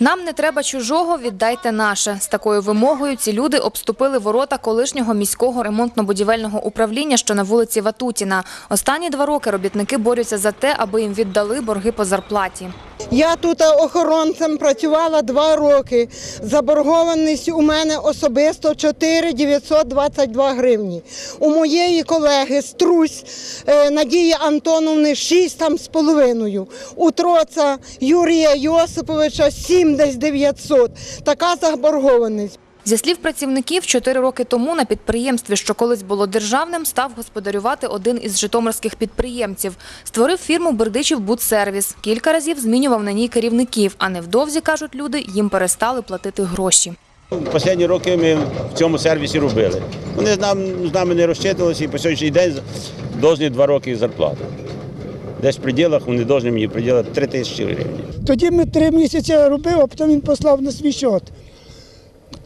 Нам не треба чужого, віддайте наше. З такою вимогою ці люди обступили ворота колишнього міського ремонтно-будівельного управління, що на вулиці Ватутіна. Останні два роки робітники борються за те, аби їм віддали борги по зарплаті. Я тут охоронцем працювала два роки. Заборгованість у мене особисто 4 922 гривні. У моєї колеги Струсь е, Надії Антоновни 6 там з половиною. У Троца Юрія Йосиповича 7 десь 900. Така заборгованість. Зі слів працівників, чотири роки тому на підприємстві, що колись було державним, став господарювати один із житомирських підприємців. Створив фірму Бердичів Будсервіс. Кілька разів змінював на ній керівників, а невдовзі, кажуть люди, їм перестали платити гроші. Останні роки ми в цьому сервісі робили. Вони з нами, не розчитувалися і по сьогоднішній день повинні два роки зарплати. Десь в пределах вони повинні мені приділити 3 тисячі гривень. Тоді ми три місяці робив, а потім він послав на свій счет.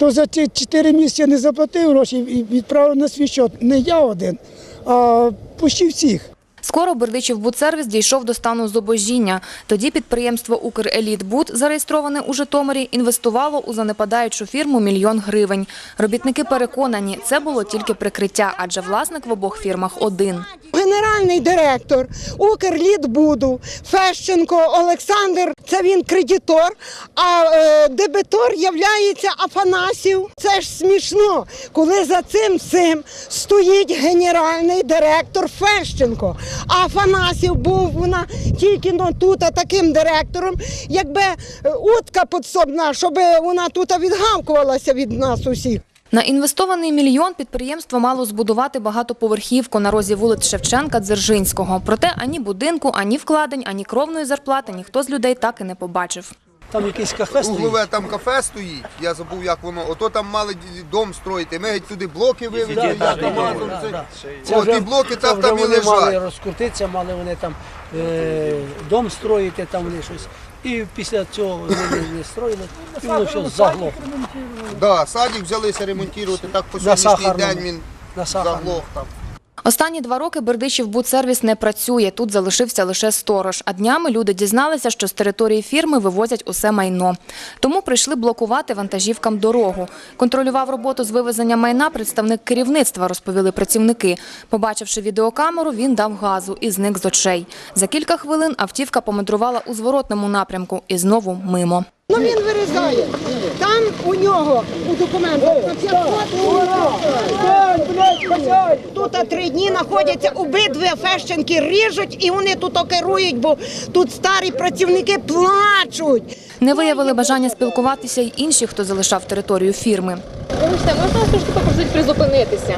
Хто за ці чотири місяці не заплатив гроші і відправив на свій счет. Не я один, а почти всіх. Скоро Бердичів Будсервіс дійшов до стану зубожіння. Тоді підприємство «Укрелітбуд», зареєстроване у Житомирі, інвестувало у занепадаючу фірму мільйон гривень. Робітники переконані, це було тільки прикриття, адже власник в обох фірмах один. Генеральний директор Укрлітбуду Фещенко Олександр. Це він кредитор, а е, дебетор являється Афанасів. Це ж смішно, коли за цим всім стоїть генеральний директор Фещенко. А Афанасів був вона тільки но тут таким директором, якби е, утка підсобна, щоб вона тут відгавкувалася від нас усіх. На інвестований мільйон підприємство мало збудувати багатоповерхівку на розі вулиць Шевченка Дзержинського. Проте ані будинку, ані вкладень, ані кровної зарплати ніхто з людей так і не побачив. Там якийсь кафе Углове там кафе стоїть, я забув, як воно. Ото там мали дом строїти. Ми геть туди блоки вивезли. я там разом це- О, ті блоки там там і вони мали розкрутитися, мали вони там е, дом строїти, там вони щось. І після цього вони не, не строїли, і воно все заглохло. Да, садик взялися ремонтувати, так по На сьогоднішній Сахарному. день він На Сахарному. заглох там. Останні два роки Бердичів Будсервіс не працює. Тут залишився лише сторож. А днями люди дізналися, що з території фірми вивозять усе майно. Тому прийшли блокувати вантажівкам дорогу. Контролював роботу з вивезення майна представник керівництва, розповіли працівники. Побачивши відеокамеру, він дав газу і зник з очей. За кілька хвилин автівка помандрувала у зворотному напрямку і знову мимо. Ну він вирізає. Там у нього у документах на 500 Тут три дні знаходяться обидві фещенки ріжуть і вони тут керують, бо тут старі працівники плачуть. Не виявили бажання спілкуватися й інші, хто залишав територію фірми. Вибачте, можна вас трошки попросити призупинитися?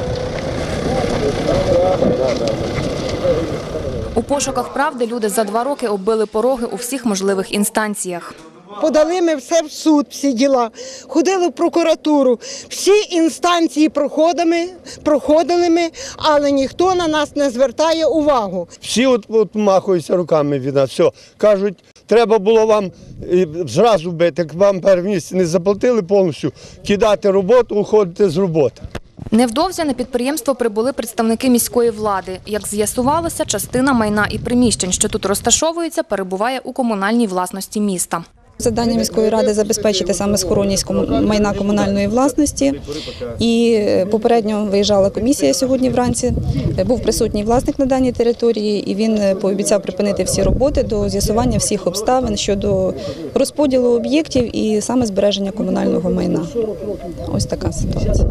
У пошуках правди люди за два роки оббили пороги у всіх можливих інстанціях. Подали ми все в суд, всі діла. Ходили в прокуратуру. Всі інстанції проходили, проходили ми, але ніхто на нас не звертає увагу. Всі от, от махаються руками від нас. Все. Кажуть, треба було вам е, зразу бити, як вам перше місце не заплатили повністю, кидати роботу, уходити з роботи. Невдовзі на підприємство прибули представники міської влади. Як з'ясувалося, частина майна і приміщень, що тут розташовуються, перебуває у комунальній власності міста. Завдання міської ради забезпечити саме схоронність майна комунальної власності. І е, попередньо виїжджала комісія сьогодні вранці. Е, Був присутній власник на даній території, і він е, пообіцяв припинити всі роботи до з'ясування всіх обставин щодо розподілу об'єктів і саме збереження комунального майна. Ось така ситуація.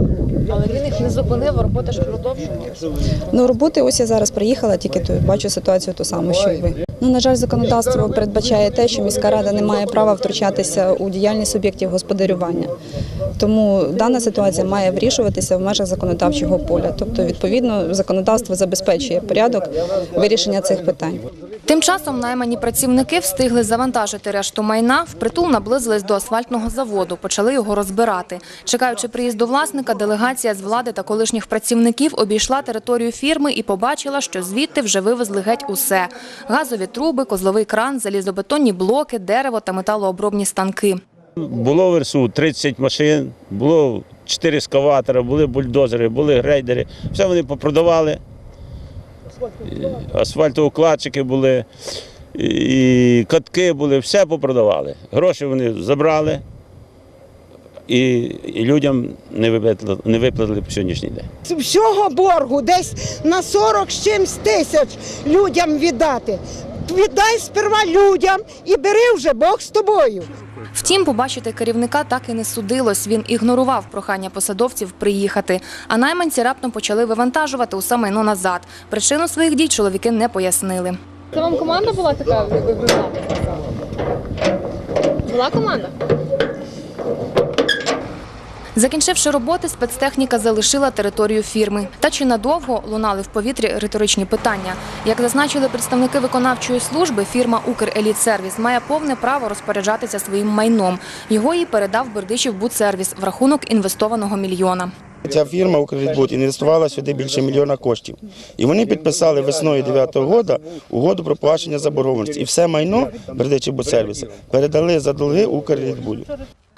Але він їх не зупинив, робота ж продовжувалася. Ну, роботи ось я зараз приїхала, тільки то бачу ситуацію ту саму, що й ви. Ну, на жаль, законодавство передбачає те, що міська рада не має права втручатися у діяльність суб'єктів господарювання. Тому дана ситуація має вирішуватися в межах законодавчого поля. Тобто, відповідно, законодавство забезпечує порядок вирішення цих питань. Тим часом наймані працівники встигли завантажити решту майна, впритул наблизились до асфальтного заводу, почали його розбирати. Чекаючи приїзду власника, делегація з влади та колишніх працівників обійшла територію фірми і побачила, що звідти вже вивезли геть усе – газові труби, козловий кран, залізобетонні блоки, дерево та металообробні станки. Було в РСУ 30 машин, було 4 скаватора, були бульдозери, були грейдери. Все вони попродавали. Асфальтоукладчики були. і катки були, все попродавали. Гроші вони забрали і, людям не виплатили, не виплатили по сьогоднішній день. З Всього боргу десь на 40 з чимсь тисяч людям віддати. Віддай сперва людям і бери вже Бог з тобою. Втім, побачити керівника так і не судилось. Він ігнорував прохання посадовців приїхати. А найманці раптом почали вивантажувати усе майно назад. Причину своїх дій чоловіки не пояснили. Це вам команда була така Була команда? Закінчивши роботи, спецтехніка залишила територію фірми. Та чи надовго лунали в повітрі риторичні питання? Як зазначили представники виконавчої служби, фірма «Укрелітсервіс» має повне право розпоряджатися своїм майном. Його їй передав Бердичів Будсервіс в рахунок інвестованого мільйона. Ця фірма «Укрлітбуд» інвестувала сюди більше мільйона коштів. І вони підписали весною 9-го року угоду про погашення заборгованості. І все майно Бердичівбудсервіса передали за долги «Укрлітбуду».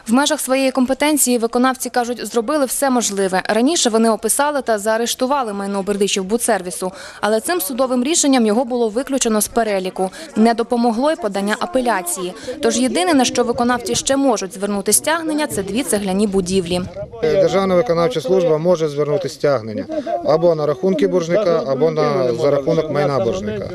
В межах своєї компетенції виконавці кажуть, зробили все можливе. Раніше вони описали та заарештували майно Бердичів Будсервісу, але цим судовим рішенням його було виключено з переліку. Не допомогло й подання апеляції. Тож єдине, на що виконавці ще можуть звернути стягнення, це дві цегляні будівлі. Державна виконавча служба може звернути стягнення або на рахунки боржника, або на за рахунок майна боржника.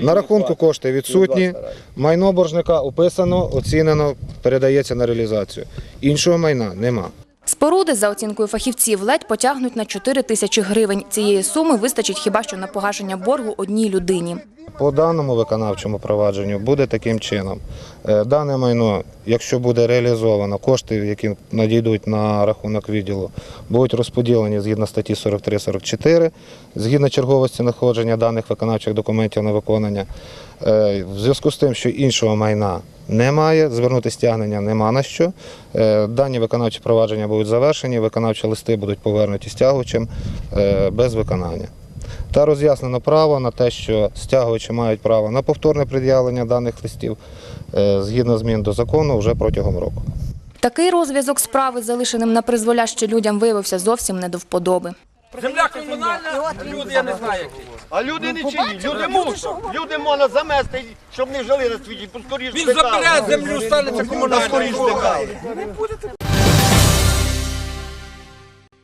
На рахунку кошти відсутні, майно боржника описано, оцінено, передається на реалізацію. Іншого майна нема. Споруди, за оцінкою фахівців, ледь потягнуть на 4 тисячі гривень. Цієї суми вистачить хіба що на погашення боргу одній людині. По даному виконавчому провадженню буде таким чином. Е, Дане майно, якщо буде реалізовано, кошти, які надійдуть на рахунок відділу, будуть розподілені згідно статті 43-44, згідно черговості знаходження даних виконавчих документів на виконання. Е, В зв'язку з тим, що іншого майна немає, звернути стягнення нема на що. Е, Дані виконавчі провадження будуть завершені, виконавчі листи будуть повернуті стягувачем без виконання. Та роз'яснено право на те, що стягувачі мають право на повторне пред'явлення даних листів е, згідно змін до закону вже протягом року. Такий розв'язок справи, залишеним на призволяще людям, виявився зовсім не до вподоби. Земля комунальна, люди я не знаю які. А люди не чиї, люди мусять. Люди можна замести, щоб не жили на світі, поскоріше Він забере землю, станеться комунальною.